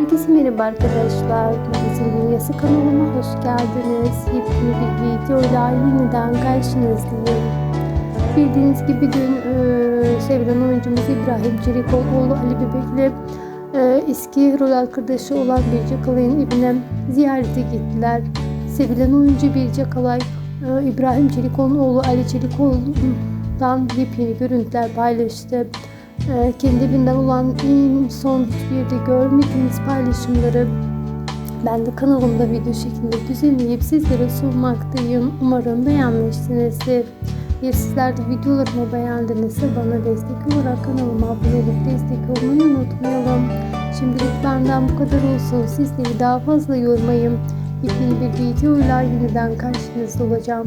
Herkese merhaba arkadaşlar. Magazin Dünyası kanalıma hoş geldiniz. Yepyeni bir videoyla yeniden karşınızdayım. Bildiğiniz gibi dün e, sevilen oyuncumuz İbrahim Çelikoğlu oğlu Ali Bebek'le e, eski rol arkadaşı olan Birce Kalay'ın evine ziyarete gittiler. Sevilen oyuncu Birce Kalay, e, İbrahim Çelikoğlu'nun oğlu Ali Çelikoğlu'ndan yepyeni görüntüler paylaştı. Ee, kendi evinden olan en son hiçbir yerde görmediğiniz paylaşımları ben de kanalımda video şeklinde düzenleyip sizlere sunmaktayım. Umarım beğenmişsinizdir. Eğer sizler de videolarımı beğendinizse bana destek olarak kanalıma abone olup destek olmayı unutmayalım. Şimdilik benden bu kadar olsun. Sizleri daha fazla yormayayım. Yepyeni bir videoyla yeniden karşınızda olacağım.